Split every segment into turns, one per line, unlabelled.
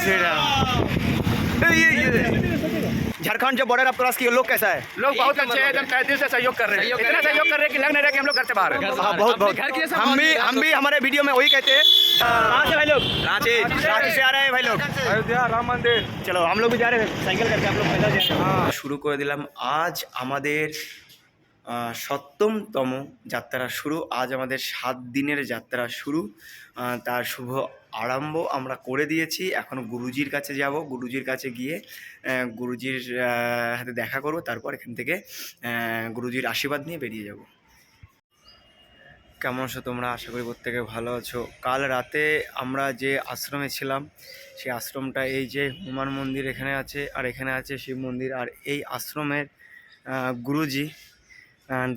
श्री राम ये, ये। झारखंड जो बॉर्डर आप क्रॉस किए लोग कैसा है
लोग बहुत अच्छे हैं एकदम तहे दिल से सहयोग कर रहे हैं इतना सहयोग कर रहे हैं कि लग नहीं रहा कि हम लोग घर से बाहर हैं
हाँ, बहुत बहुत
घर की ऐसा
हम भी हम भी हमारे वीडियो में वही कहते हैं कहाँ से भाई लोग रांची रांची से आ रहे हैं भाई लोग
अयोध्या राम मंदिर
চলো हम लोग भी जा रहे हैं साइकिल करके आप लोग पैदल जा रहे हैं শুরু করে দিলাম আজ আমাদের আহ, সপ্তমতম যাত্রা শুরু আজ আমাদের সাত দিনের যাত্রা শুরু আহ, তার শুভ আরম্ভ আমরা করে দিয়েছি। এখন গুরুজির কাছে যাব। গুরুজির কাছে গিয়ে গুরুজির হাতে দেখা করব। তারপর এখান থেকে গুরুজির আশীর্বাদ নিয়ে বেরিয়ে যাব। কেমন আছো তোমরা? আশা করি প্রত্যেকে ভালো আছো। কাল রাতে আমরা যে আশ্রমে ছিলাম সেই আশ্রমটা এই যে হনুমান মন্দির এখানে আছে, আর এখানে আছে শিব মন্দির। আর এই আশ্রমের গুরুজি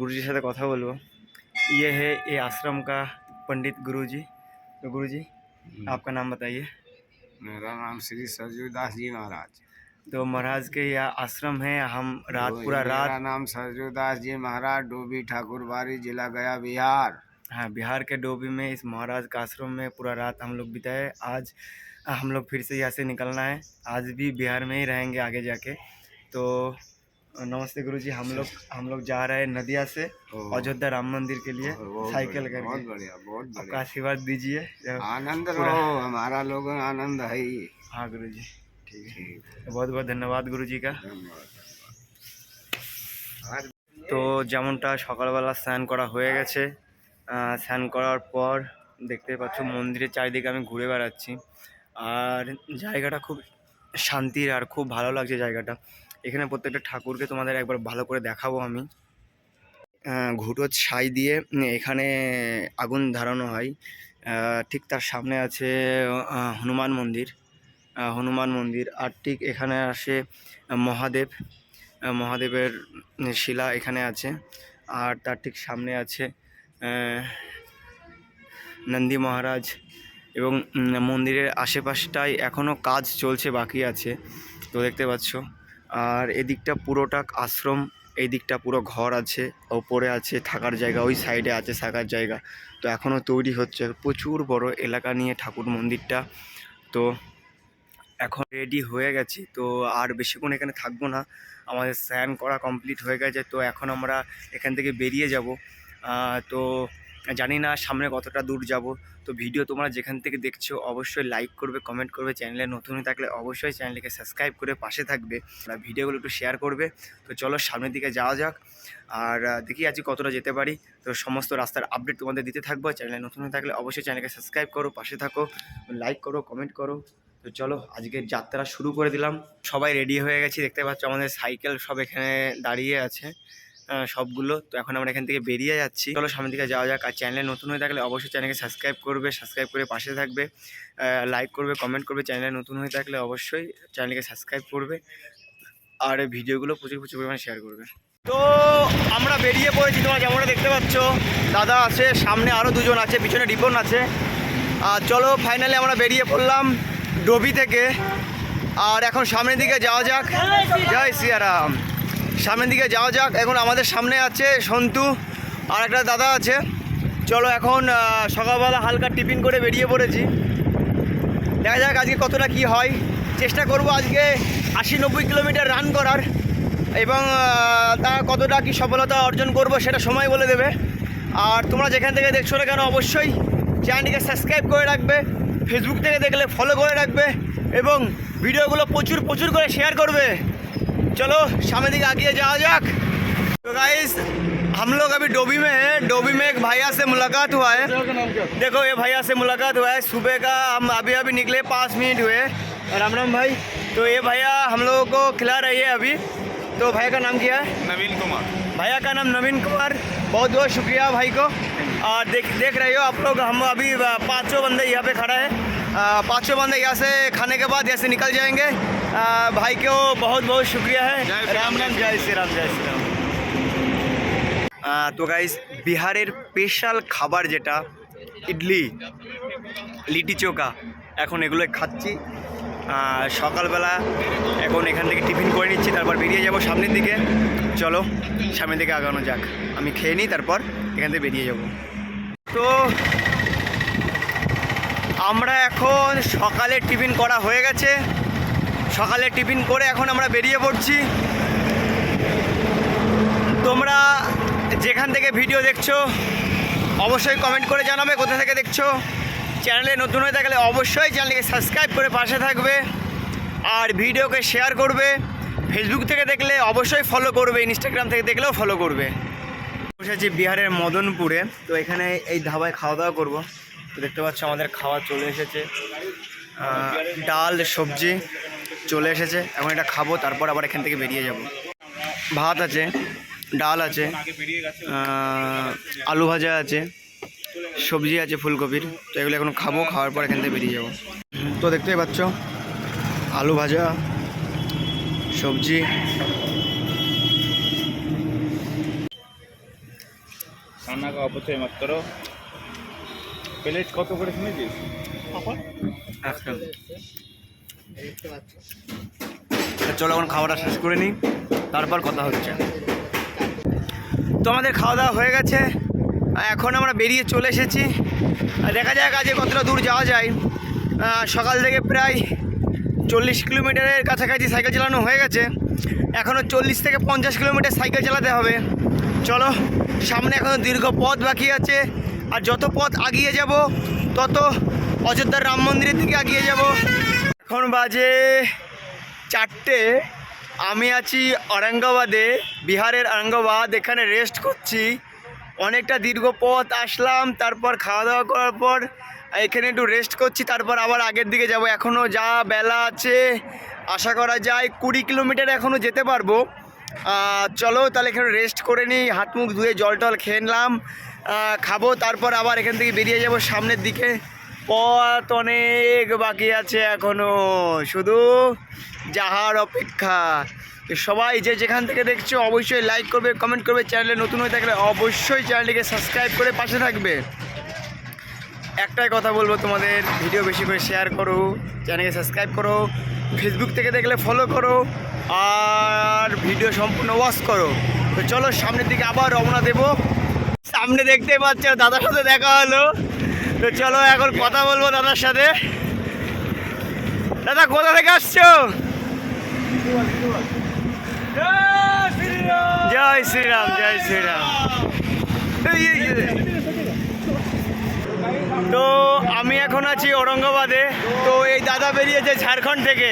গুরুজির সাথে কথা বলব। ইয়ে হে এই আশ্রম কা পণ্ডিত গুরুজি। গুরুজি आपका नाम बताइए।
मेरा नाम श्री सरजूदास जी महाराज।
तो महाराज के यह आश्रम है हम रात पूरा रात
मेरा नाम सरजूदास जी महाराज डोबी ठाकुरबाड़ी जिला गया बिहार।
हाँ बिहार के डोबी में इस महाराज का आश्रम में पूरा रात हम लोग बिताए। आज हम लोग फिर से यहाँ से निकलना है। आज भी बिहार में ही रहेंगे आगे जाके। तो अ, नमस्ते गुरुजी हम लोग हम लोग जा रहे हैं नदिया से अयोध्या राम मंदिर के लिए
बहुत
साइकिल
बढ़िया, बहुत
करके
बढ़िया बहुत
आपका
बढ़िया
आशीर्वाद दीजिए
आनंद
पूरा-
रहो हमारा लोगों का आनंद है ही
हाँ गुरुजी ठीक है बहुत बहुत धन्यवाद गुरुजी का তো যেমনটা সকালবেলা স্নান করা হয়ে গেছে আহ, স্নান করার পর দেখতে পাচ্ছ মন্দিরের চারিদিকে আমি ঘুরে বেড়াচ্ছি আর জায়গাটা খুব শান্তির আর খুব ভালো লাগছে জায়গাটা এখানে প্রত্যেকটা ঠাকুরকে তোমাদের একবার ভালো করে দেখাবো আমি। ঘুঁটোর ছাই দিয়ে এখানে আগুন ধরানো হয়। ঠিক তার সামনে আছে হনুমান মন্দির। হনুমান মন্দির আর ঠিক এখানে আসে মহাদেব। মহাদেবের শিলা এখানে আছে। আর তার ঠিক সামনে আছে নন্দী মহারাজ। এবং মন্দিরের আশেপাশটায় এখনও কাজ চলছে, বাকি আছে। তো দেখতে পাচ্ছ। আর এদিকটা পুরোটা আশ্রম এই দিকটা পুরো ঘর আছে, ওপরে আছে, থাকার জায়গা, ওই সাইডে আছে থাকার জায়গা। তো এখনও তৈরি হচ্ছে। প্রচুর বড় এলাকা নিয়ে ঠাকুর মন্দিরটা। তো এখন রেডি হয়ে গেছি। তো আর বেশিক্ষণ এখানে থাকব না। আমাদের স্নান করা কমপ্লিট হয়ে গেছে। তো এখন আমরা এখান থেকে বেরিয়ে যাব। তো জানি না সামনে কতটা দূর যাব। তো ভিডিও তোমরা যেখান থেকে দেখছ, অবশ্যই লাইক করবে কমেন্ট করবে। চ্যানেলে নতুন থাকলে অবশ্যই চ্যানেলটিকে সাবস্ক্রাইব করে পাশে থাকবে। আর ভিডিওগুলো একটু শেয়ার করবে। তো চলো সামনের দিকে যাওয়া যাক। আর দেখি আজকে কতটা যেতে পারি। তো সমস্ত রাস্তার আপডেট তোমাদের দিতে থাকব। চ্যানেলে নতুন থাকলে অবশ্যই চ্যানেলকে সাবস্ক্রাইব করো, পাশে থাকো। লাইক করো কমেন্ট করো। তো চলো আজকের যাত্রা শুরু করে দিলাম। সবাই রেডি হয়ে গেছি। দেখতে পাচ্ছ আমাদের সাইকেল সব এখানে দাঁড়িয়ে আছে। সবগুলো। তো এখন আমরা এখান থেকে বেরিয়ে যাচ্ছি। চলো সামনের দিকে যাওয়া যাক। আর চ্যানেলে নতুন হয়ে থাকলে অবশ্যই চ্যানেলকে সাবস্ক্রাইব করবে সাবস্ক্রাইব করে পাশে থাকবে। লাইক করবে কমেন্ট করবে। চ্যানেলে নতুন হয়ে থাকলে অবশ্যই চ্যানেলকে সাবস্ক্রাইব করবে। আর ভিডিওগুলো প্রচুর প্রচুর পরিমাণে শেয়ার করবে। তো আমরা বেরিয়ে পড়েছি। তোমরা যেমনটা দেখতে পাচ্ছ? দাদা আছে, সামনে আরও দুজন আছে, পিছনে রিপন আছে। আর চলো ফাইনালি আমরা বেরিয়ে পড়লাম ডোবি থেকে। আর এখন সামনের দিকে যাওয়া যাক। জয় সিয়ারাম সামনের দিকে যাওয়া যাক। এখন আমাদের সামনে আছে সন্তু আর একটা দাদা আছে। চলো এখন সকালবেলা হালকা টিফিন করে বেরিয়ে পড়েছি। দেখা যাক আজকে কতটা কি হয়। চেষ্টা করব আজকে আশি নব্বই কিলোমিটার রান করার এবং তা কতটা কি সফলতা অর্জন করব সেটা সময় বলে দেবে। আর তোমরা যেখান থেকে দেখছ না কেন, অবশ্যই চ্যানেলটিকে সাবস্ক্রাইব করে রাখবে, ফেসবুক থেকে দেখলে ফলো করে রাখবে এবং ভিডিওগুলো প্রচুর প্রচুর করে শেয়ার করবে। चलो सामने दिखे आगे जाओ जाक तो गाइस हम लोग अभी डोबी में हैं। डोबी में एक भैया से मुलाकात हुआ है। देखो ये भैया से मुलाकात हुआ है। सुबह का हम अभी अभी निकले पाँच मिनट हुए। राम राम भाई। तो ये भैया हम लोगों को खिला रही है अभी। तो भैया का नाम क्या है?
नवीन कुमार।
भैया का नाम नवीन कुमार। बहुत बहुत शुक्रिया भाई को। और देख देख रहे हो आप लोग हम अभी पाँचों बंदे यहाँ पे खड़ा है। पाँचों बंदे यहाँ से खाने के बाद यहाँ से निकल जाएँगे। भाई को बहुत बहुत शुक्रिया है
जय श्री राम,
राम राम जय श्री राम जय श्री राम আহ, তো গাইস বিহারের স্পেশাল খাবার যেটা ইডলি লিটি চোকা এখন এগুলো খাচ্ছি আহ, সকালবেলা এখন এখান থেকে টিফিন করে নিচ্ছি তারপর বেরিয়ে যাব সামনের দিকে চলো সামনের দিকে আগানো যাক আমি খেয়ে নিই তারপর এখান থেকে বেরিয়ে যাব তো আমরা এখন সকালে টিফিন করা হয়ে গেছে সকালে টিফিন করে এখন আমরা বেরিয়ে পড়ছি। তোমরা যেখান থেকে ভিডিও দেখছ, অবশ্যই কমেন্ট করে জানাবে কোথা থেকে দেখছ। চ্যানেলে নতুন হয়ে থাকলে অবশ্যই চ্যানেলকে সাবস্ক্রাইব করে পাশে থাকবে আর ভিডিওকে শেয়ার করবে। ফেসবুক থেকে দেখলে অবশ্যই ফলো করবে ইনস্টাগ্রাম থেকে দেখলেও ফলো করবে। বসেছি বিহারের মদনপুরে, তো এখানে এই ধাবায় খাওয়া দাওয়া করব। তো দেখতে পাচ্ছ আমাদের খাওয়া চলে এসেছে। ডাল, সবজি চলে এসেছে এখন এটা খাব তারপর আবার এখান থেকে বেরিয়ে যাব। ভাত আছে ডাল আছে আলু ভাজা আছে সবজি আছে ফুলকপির তো এগুলো এখন খাব খাওয়ার পর এখান থেকে বেরিয়ে যাব। তো দেখতেই পাচ্ছ আলু ভাজা সবজি।
অপচয় মাত করো। প্লেট কত করে শুনেছিস
একটা। চলো এখন খাওয়াটা শেষ করে নিই। তারপর কথা হচ্ছে। তো আমাদের খাওয়া দাওয়া হয়ে গেছে। এখন আমরা বেরিয়ে চলে এসেছি। দেখা যাক আজকে কতটা দূর যাওয়া যায়। সকাল থেকে প্রায় চল্লিশ কিলোমিটারের কাছাকাছি সাইকেল চালানো হয়ে গেছে। এখনও চল্লিশ থেকে পঞ্চাশ কিলোমিটার সাইকেল চালাতে হবে। চলো, সামনে এখনও দীর্ঘ পথ বাকি আছে। আর যত পথ আগিয়ে যাব, তত অযোধ্যার রাম মন্দিরের দিকে আগিয়ে যাব। এখন বাজে চারটে। আমি আছি ঔরঙ্গাবাদে, বিহারের ঔরঙ্গাবাদ। এখানে রেস্ট করছি। অনেকটা দীর্ঘ পথ আসলাম, তারপর খাওয়া দাওয়া করার পর এখানে একটু রেস্ট করছি, তারপর আবার আগের দিকে যাব। এখনও যা বেলা আছে, আশা করা যায় কুড়ি কিলোমিটার এখনও যেতে পারব। চলো তাহলে এখানে রেস্ট করে নিই হাত মুখ ধুয়ে জল টল খেয়ে নিলাম। খাব, তারপর আবার এখান থেকে বেরিয়ে যাব সামনের দিকে। পথ অনেক বাকি আছে এখনও। শুধু যাহার অপেক্ষা। সবাই যে যেখান থেকে দেখছ, অবশ্যই লাইক করবে কমেন্ট করবে। চ্যানেলে নতুন হয়ে থাকলে অবশ্যই চ্যানেলটিকে সাবস্ক্রাইব করে পাশে থাকবে। একটাই কথা বলব তোমাদের ভিডিও বেশি করে শেয়ার করো, চ্যানেলকে সাবস্ক্রাইব করো ফেসবুক থেকে দেখলে ফলো করো, আর ভিডিও সম্পূর্ণ ওয়াচ করো। তো চলো সামনের দিকে আবার রওনা দেবো। সামনে দেখতে পাচ্ছ, দাদার সাথে দেখা হলো। তো চলো এখন কথা বলব দাদার সাথে। দাদা কোথা থেকে আসছো? জয় শ্রীরাম জয় শ্রীরাম। তো আমি এখন আছি ঔরঙ্গাবাদে। তো এই দাদা বেরিয়েছে ঝাড়খণ্ড থেকে।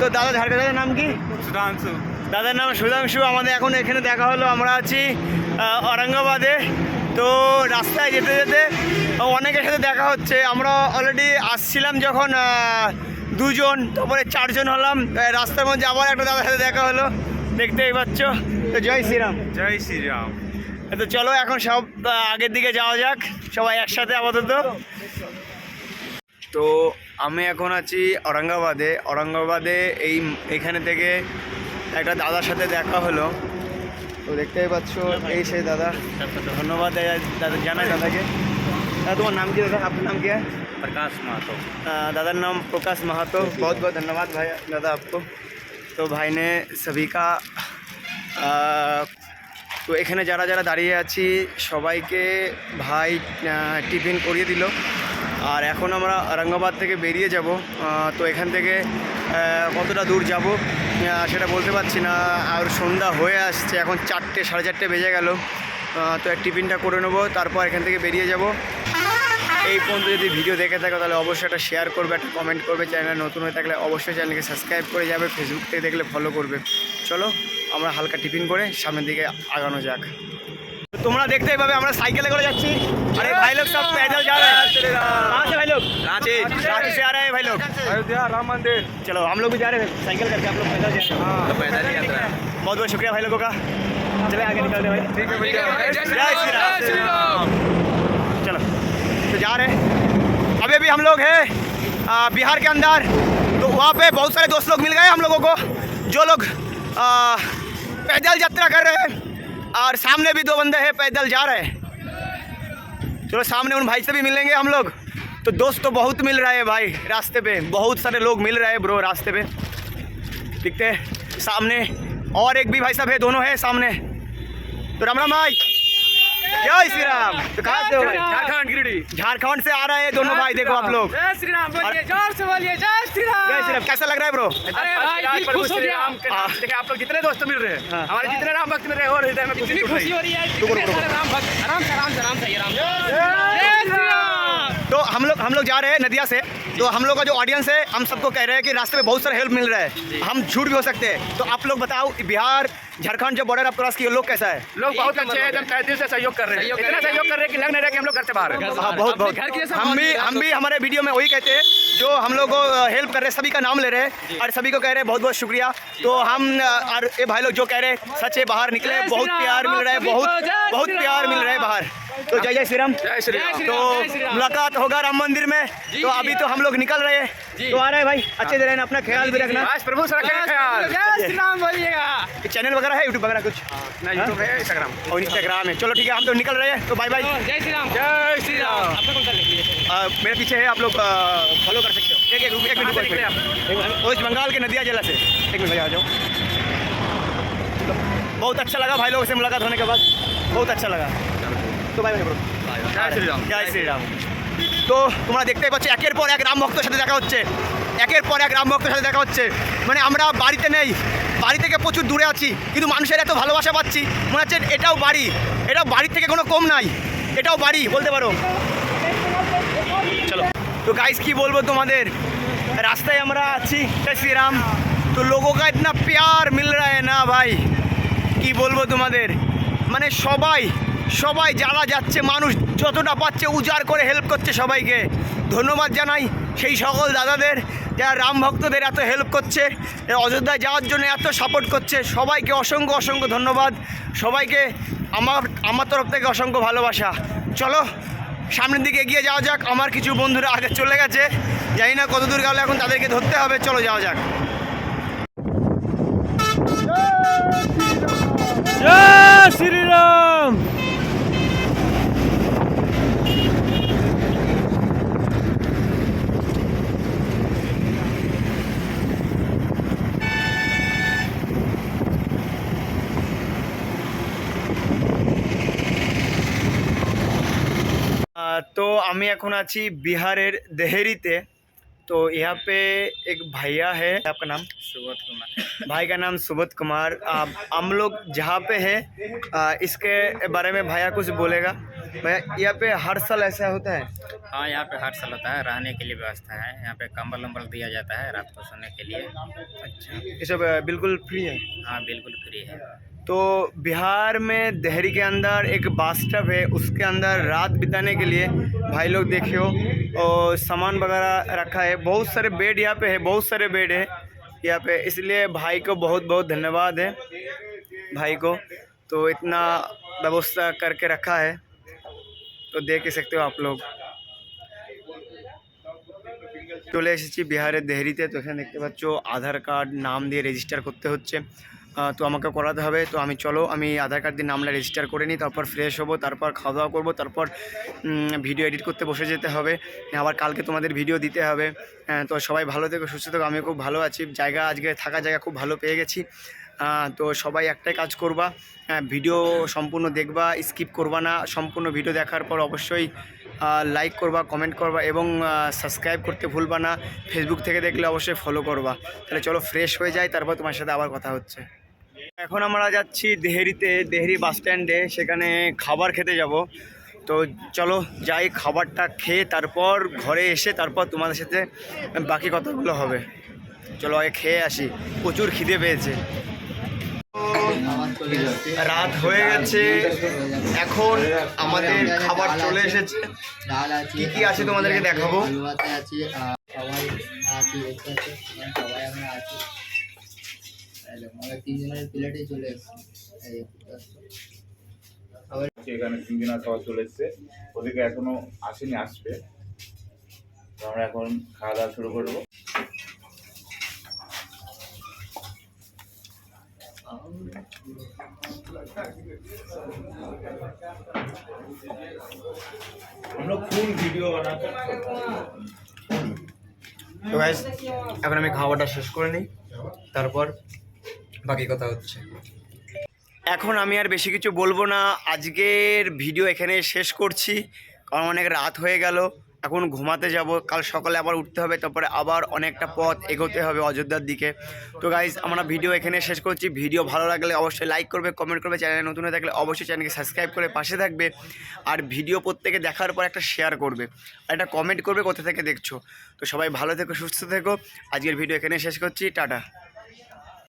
তো দাদা ঝাড়খণ্ডের নাম কি?
সুধাংশু।
দাদার নাম সুধাংশু। আমাদের এখন এখানে দেখা হলো। আমরা আছি ঔরঙ্গাবাদে। তো রাস্তায় যেতে যেতে অনেকের সাথে দেখা হচ্ছে। আমরা অলরেডি আসছিলাম যখন দুজন তারপরে চারজন হলাম। রাস্তার মধ্যে আবার একটা দাদার সাথে দেখা হলো। দেখতেই পাচ্ছ। তো জয় শ্রীরাম।
জয় শ্রীরাম।
তো চলো এখন সব আগের দিকে যাওয়া যাক। সবাই একসাথে আপাতত। তো আমি এখন আছি ঔরঙ্গাবাদে। ঔরঙ্গাবাদে এই এখানে থেকে একটা দাদার সাথে দেখা হলো। তো দেখতেই পাচ্ছ এই সেই দাদা ধন্যবাদ দাদা- দাদা জানাই দাদাকে দাদা তোমার নাম কি দাদা আপনার नाम क्या है
प्रकाश मातो
अ, दादा नाम प्रकाश महातो बहुत बहुत धन्यवाद भाई दादा आपको তো ভাই নে সবই কা আহ, তো এখানে যারা যারা দাঁড়িয়ে আছি সবাইকে ভাই আহ, টিফিন করিয়ে দিল আর এখন আমরা ঔরঙ্গাবাদ থেকে বেরিয়ে যাব আহ, তো এখান থেকে আহ, কতটা দূর যাব আহ, সেটা বলতে পারছি না। আর সন্ধ্যা হয়ে আসছে, এখন চারটে, সাড়ে চারটে বেজে গেল। তো টিফিনটা করে নেব, তারপর এখান থেকে বেরিয়ে যাব। এই পর্যন্ত যদি ভিডিও দেখে থাকো, তাহলে অবশ্যই একটা শেয়ার করবে, একটা কমেন্ট করবে। চ্যানেল নতুন হয়ে থাকলে অবশ্যই চ্যানেলকে সাবস্ক্রাইব করে যাবে ফেসবুক থেকে দেখলে ফলো করবে। চলো, আমরা হালকা টিফিন করে সামনের দিকে আগানো যাক। তোমরা দেখতেই পাবে আমরা সাইকেলে করে যাচ্ছি আরে ভাই লোক সব पैदल जा रहे हैं कहाँ से भाई लोग रांची रांची से आ रहे हैं भाई लोग
अयोध्या राम मंदिर
चलो हम लोग भी जा रहे हैं साइकिल करके आप लोग पैदल जा रहे हैं
तो पैदल ही यात्रा है
बहुत बहुत शुक्रिया भाई लोगों का चले आगे निकलते हैं भाई
ठीक है भैया
जय श्री राम चलो तो जा रहे हैं अभी अभी हम लोग हैं आ, बिहार के अंदर तो वहाँ पे बहुत सारे दोस्त लोग मिल गए हम लोगों को जो लोग आ, पैदल यात्रा कर रहे हैं और सामने भी दो बंदे हैं, पैदल जा रहे हैं। चलो, सामने उन भाई से भी मिलेंगे हम लोग। तो दोस्त तो बहुत मिल रहे हैं भाई, रास्ते पे। बहुत सारे लोग मिल रहे हैं ब्रो, रास्ते पे। दिखते हैं, सामने और एक भी भाई साहब है, दोनों है सामने। तो राम राम भाई। जय श्री राम। तो कहाँ से हो भाई?
झारखंड गिरिडीह।
झारखंड से आ रहे हैं दोनों भाई देखो आप लोग।
जय श्री राम बोलिए ज़ोर से बोलिए जय श्री राम
जय श्री राम। कैसा लग रहा है ब्रो
अरे भाई खुश हो गया। देखिए आप लोग जितने दोस्त मिल रहे हैं
हाँ।
हमारे जितने राम भक्त मिल रहे हैं और हृदय में खुशी खुशी हो। रही है राम भक्त आराम से आराम से आराम से राम। जय श्री राम।
तो हम लोग हम लोग जा रहे हैं नदिया से। तो हम लोग का जो ऑडियंस है हम सबको कह रहे हैं कि रास्ते में बहुत सारा हेल्प मिल रहा है। हम झूठ भी हो सकते हैं। तो आप लोग बताओ बिहार झारखंड जो बॉर्डर आप क्रॉस किए लोग कैसा है?
लोग बहुत अच्छे हैं एकदम तहे दिल से सहयोग कर रहे हैं। इतना सहयोग कर रहे हैं कि लग नहीं रहा कि हम लोग घर से बाहर हैं।
हाँ बहुत बहुत।
जैसा
हम भी हम भी हमारे वीडियो में वही कहते हैं जो हम लोग को हेल्प कर रहे हैं सभी का नाम ले रहे हैं और सभी को कह रहे हैं बहुत बहुत शुक्रिया। तो हम और ये भाई लोग जो कह रहे हैं सच है बाहर निकले बहुत प्यार मिल रहा है बहुत बहुत प्यार मिल रहा है बाहर। तो जय जय श्री राम
जय श्री राम
तो मुलाकात होगा राम मंदिर में। तो अभी तो हम लोग निकल रहे हैं। तो आ रहे हैं भाई अच्छे से रहना अपना ख्याल भी रखना।
प्रभु से रखें ख्याल। जय श्री राम बोलिएगा।
चैनल वगैरह है यूट्यूब वगैरह कुछ?
यूट्यूब है? इंस्टाग्राम
और इंस्टाग्राम है। चलो ठीक है हम तो निकल रहे हैं। तो बाय बाय
जय श्री राम जय श्री राम आपका कौन सा लेंगे
मेरे पीछे है आप लोग फॉलो कर सकते हो। एक एक एक मिनट वेस्ट बंगाल के नदिया जिला से। एक मिनट भाई आ जाओ। बहुत अच्छा लगा भाई लोगों से मुलाकात होने के बाद। बहुत अच्छा लगा। তো ভাই ভাই
জয় শ্রীরাম।
জয় শ্রীরাম। তো তোমরা দেখতেই পাচ্ছ একের পর এক রাম ভক্তের সাথে দেখা হচ্ছে। একের পর এক রাম ভক্তের সাথে দেখা হচ্ছে। মানে আমরা বাড়িতে নেই। বাড়ি থেকে প্রচুর দূরে আছি। কিন্তু মানুষের এত ভালোবাসা পাচ্ছি। মনে হচ্ছে এটাও বাড়ি। এটাও বাড়ির থেকে কোনো কম নাই। এটাও বাড়ি বলতে পারো। চলো। তো গাইস কি বলব তোমাদের? রাস্তায় আমরা আছি শ্রীরাম। তো লোগো গাইড না প্যার মিল রায় না ভাই। কি বলব তোমাদের? মানে সবাই সবাই যারা যাচ্ছে, মানুষ যতটা পাচ্ছে উজাড় করে হেল্প করছে সবাইকে। ধন্যবাদ জানাই সেই সকল দাদাদের, যারা রাম ভক্তদের এত হেল্প করছে, অযোধ্যায় যাওয়ার জন্য এত সাপোর্ট করছে। সবাইকে অসংখ্য অসংখ্য ধন্যবাদ। সবাইকে আমার আমার তরফ থেকে অসংখ্য ভালোবাসা। চলো, সামনের দিকে এগিয়ে যাওয়া যাক। আমার কিছু বন্ধুরা আগে চলে গেছে। জানি না কত দূর গেলে, এখন তাদেরকে ধরতে হবে। চলো যাওয়া যাক।
जय श्री राम
আহ, তো আমি এখন আছি বিহারের দেহেরিতে तो यहाँ पे एक भैया है आपका नाम
सुबोध कुमार
भाई का नाम सुबोध कुमार आप हम लोग जहाँ पे है आ, इसके बारे में भैया कुछ बोलेगा भैया यहाँ पे हर साल ऐसा होता है
हाँ यहाँ पे हर साल होता है रहने के लिए व्यवस्था है यहाँ पे कंबल वम्बल दिया जाता है रात को सोने के लिए
अच्छा ये सब अ, बिल्कुल फ्री है
हाँ बिल्कुल फ्री है
तो बिहार में देहरी के अंदर एक बास स्टॉप है उसके अंदर रात बिताने के लिए भाई लोग देखियो और सामान वगैरह रखा है बहुत सारे बेड यहाँ पे है बहुत सारे बेड है यहाँ पे इसलिए भाई को बहुत बहुत धन्यवाद है भाई को तो इतना व्यवस्था करके रखा है तो देख ही सकते हो आप लोग চলে এসেছি বিহারের দেহরিতে তো এখানে দেখতে পাচ্ছ আধার কার্ড নাম দিয়ে রেজিস্টার করতে হচ্ছে আহ, তো আমাকে করাতে হবে। তো আমি চলো আমি আধার কার্ড দিয়ে নামটা রেজিস্টার করে নিই তারপর ফ্রেশ হব তারপর খাওয়া দাওয়া করব তারপর ভিডিও এডিট করতে বসে যেতে হবে। আবার কালকে তোমাদের ভিডিও দিতে হবে। হ্যাঁ, তো সবাই ভালো থেকো সুস্থ থেকো আমি খুব ভালো আছি। জায়গা আজকে থাকা জায়গা খুব ভালো পেয়ে গেছি। তো সবাই একটাই কাজ করবা। হ্যাঁ, ভিডিও সম্পূর্ণ দেখবা স্কিপ করবা না। সম্পূর্ণ ভিডিও দেখার পর অবশ্যই লাইক করবা কমেন্ট করবা এবং সাবস্ক্রাইব করতে ভুলবা না। ফেসবুক থেকে দেখলে অবশ্যই ফলো করবা। তাহলে চলো ফ্রেশ হয়ে যায় তারপর তোমার সাথে আবার কথা হচ্ছে। এখন আমরা যাচ্ছি দেহেরিতে, দেহেরি বাস স্ট্যান্ডে, সেখানে খাবার খেতে যাব। তো চলো যাই খাবারটা খেয়ে তারপর ঘরে এসে তারপর তোমাদের সাথে বাকি কথাগুলো হবে। চলো আগে খেয়ে আসি। প্রচুর খিদে পেয়েছে। রাত হয়ে গেছে। এখন আমাদের খাবার চলে এসেছে। কি কি আছে তোমাদেরকে দেখাবো?
আছি। দেখো, আমরা তিনজনের প্লেটে চলে এসেছি।
এখানে তিন দিনের খাবার চলে এসছে। ওদিকে এখনও আসেনি আসবে। তো আমরা এখন খাওয়া দাওয়া শুরু করব। আমরা ফুল ভিডিও বানাতে
তো গাইস এখন আমি খাওয়াটা শেষ করে নিই। তারপর বাকি কথা হচ্ছে। এখন আমি আর বেশি কিছু বলব না। আজকের ভিডিও এখানে শেষ করছি। কারণ অনেক রাত হয়ে গেল। এখন ঘুমাতে যাব। কাল সকালে আবার উঠতে হবে। তারপরে আবার অনেকটা পথ এগোতে হবে অযোধ্যার দিকে। তো গাইজ আমরা ভিডিও এখানে শেষ করছি। ভিডিও ভালো লাগলে অবশ্যই লাইক করবে কমেন্ট করবে। চ্যানেলে নতুন হয়ে থাকলে অবশ্যই চ্যানেলকে সাবস্ক্রাইব করে পাশে থাকবে। আর ভিডিও প্রত্যেকে দেখার পর একটা শেয়ার করবে। আর একটা কমেন্ট করবে কোথা থেকে দেখছ। তো সবাই ভালো থেকো, সুস্থ থেকো। আজকের ভিডিও এখানে শেষ করছি। টাটা।